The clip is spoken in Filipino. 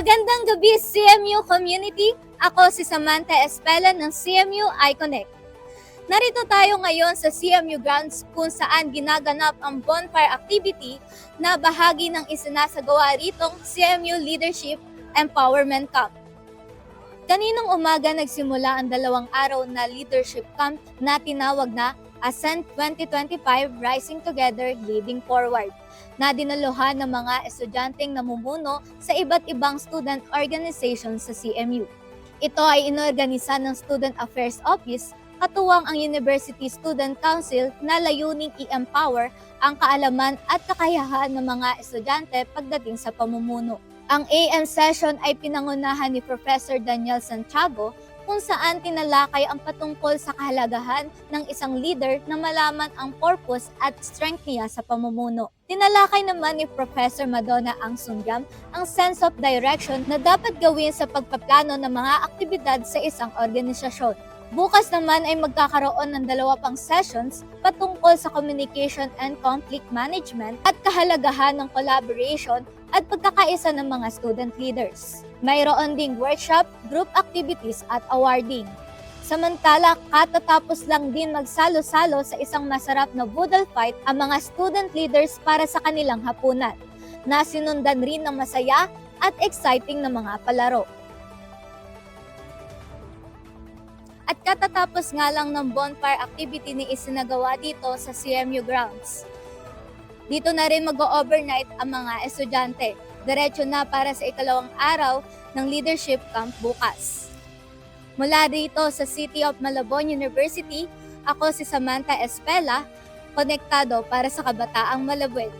Magandang gabi CMU community. Ako si Samantha Espela ng CMU iConnect. Narito tayo ngayon sa CMU grounds kung saan ginaganap ang bonfire activity na bahagi ng isinasagawa ritong CMU Leadership Empowerment Camp. Kaninang umaga nagsimula ang dalawang araw na leadership camp na tinawag na Ascent 2025 Rising Together Leading Forward na dinaluhan ng mga estudyanteng namumuno sa iba't ibang student organizations sa CMU. Ito ay inorganisa ng Student Affairs Office katuwang ang University Student Council na layuning i-empower ang kaalaman at kakayahan ng mga estudyante pagdating sa pamumuno. Ang AM session ay pinangunahan ni Professor Daniel Santiago kung saan tinalakay ang patungkol sa kahalagahan ng isang leader na malaman ang purpose at strength niya sa pamumuno. Tinalakay naman ni Professor Madonna ang Sunggam ang sense of direction na dapat gawin sa pagpaplano ng mga aktibidad sa isang organisasyon. Bukas naman ay magkakaroon ng dalawa pang sessions patungkol sa communication and conflict management at kahalagahan ng collaboration at pagkakaisa ng mga student leaders. Mayroon ding workshop, group activities at awarding. Samantala, katatapos lang din magsalo-salo sa isang masarap na boodle fight ang mga student leaders para sa kanilang hapunan, na sinundan rin ng masaya at exciting na mga palaro. At katatapos nga lang ng bonfire activity ni isinagawa dito sa CMU grounds. Dito na rin mag-overnight ang mga estudyante. Diretso na para sa ikalawang araw ng leadership camp bukas. Mula dito sa City of Malabon University, ako si Samantha Espela, konektado para sa Kabataang Malabon.